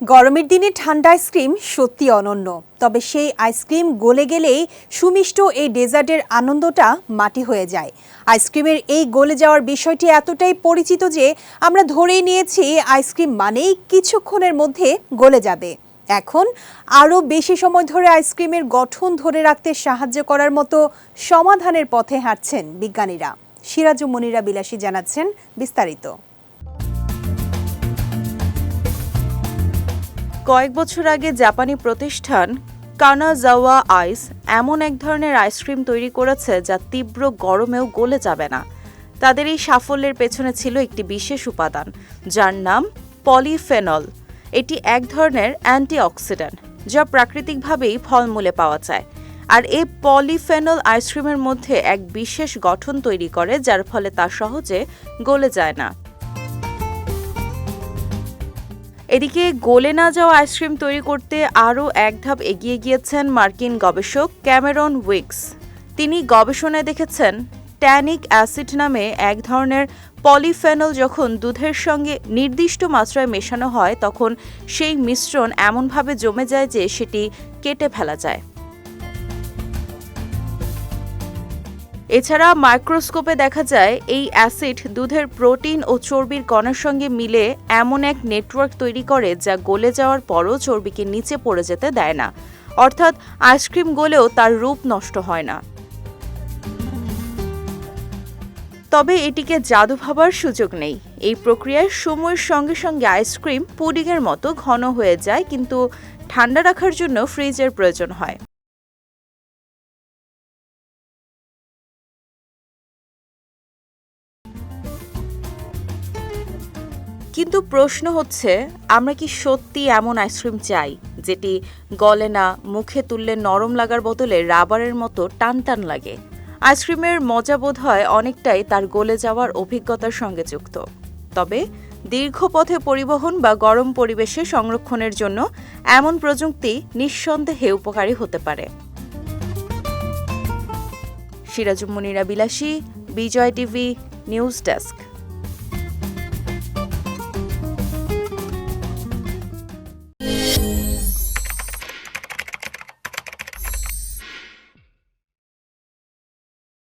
গরমের দিনে ঠান্ডা আইসক্রিম সত্যি অনন্য। তবে সেই আইসক্রিম গলে গেলেই সুমিষ্ট এই ডেজার্টের আনন্দটা মাটি হয়ে যায়। আইসক্রিমের এই গলে যাওয়ার বিষয়টি এতটাই পরিচিত যে আমরা ধরেই নিয়েছি আইসক্রিম মানেই কিছুক্ষণের মধ্যে গলে যাবে। এখন আরও বেশি সময় ধরে আইসক্রিমের গঠন ধরে রাখতে সাহায্য করার মতো সমাধানের পথে হাঁটছেন বিজ্ঞানীরা। সিরাজু মনিরা বিলাসী জানাচ্ছেন বিস্তারিত। কয়েক বছর আগে জাপানি প্রতিষ্ঠান কানাজাওয়া আইস এমন এক ধরনের আইসক্রিম তৈরি করেছে যা তীব্র গরমেও গলে যাবে না। তাদের এই সাফল্যের পেছনে ছিল একটি বিশেষ উপাদান, যার নাম পলিফেনল। এটি এক ধরনের অ্যান্টিঅক্সিডেন্ট, যা প্রাকৃতিকভাবেই ফলমূলে পাওয়া যায়। আর এই পলিফেনল আইসক্রিমের মধ্যে এক বিশেষ গঠন তৈরি করে, যার ফলে তা সহজে গলে যায় না। এদিকে গোলে না যাওয়া আইসক্রিম তৈরি করতে আরও এক ধাপ এগিয়ে গিয়েছেন মার্কিন গবেষক ক্যামেরন উইকস। তিনি গবেষণায় দেখেছেন, ট্যানিক অ্যাসিড নামে এক ধরনের পলিফেনল যখন দুধের সঙ্গে নির্দিষ্ট মাত্রায় মেশানো হয়, তখন সেই মিশ্রণ এমনভাবে জমে যায় যে সেটি কেটে ফেলা যায়। এছাড়া মাইক্রোস্কোপে দেখা যায়, এই অ্যাসিড দুধের প্রোটিন ও চর্বির কণার সঙ্গে মিলে এমন এক নেটওয়ার্ক তৈরি করে যা গলে যাওয়ার পরও চর্বিকে নিচে পড়ে যেতে দেয় না। অর্থাৎ আইসক্রিম গলেও তার রূপ নষ্ট হয় না। তবে এটিকে জাদু ভাবার সুযোগ নেই। এই প্রক্রিয়ায় সময়ের সঙ্গে সঙ্গে আইসক্রিম পুডিংয়ের মতো ঘন হয়ে যায়, কিন্তু ঠান্ডা রাখার জন্য ফ্রিজের প্রয়োজন হয়। কিন্তু প্রশ্ন হচ্ছে, আমরা কি সত্যি এমন আইসক্রিম চাই, যেটি গলে না, মুখে তুললে নরম লাগার বদলে রাবারের মতো টান টান লাগে? আইসক্রিমের মজা বোধ হয় অনেকটাই তার গলে যাওয়ার অভিজ্ঞতার সঙ্গে যুক্ত। তবে দীর্ঘ পথে পরিবহন বা গরম পরিবেশে সংরক্ষণের জন্য এমন প্রযুক্তি নিঃসন্দেহে উপকারী হতে পারে। সিরাজুম মুনিরা বিলাসী, বিজয় টিভি, নিউজ ডেস্ক।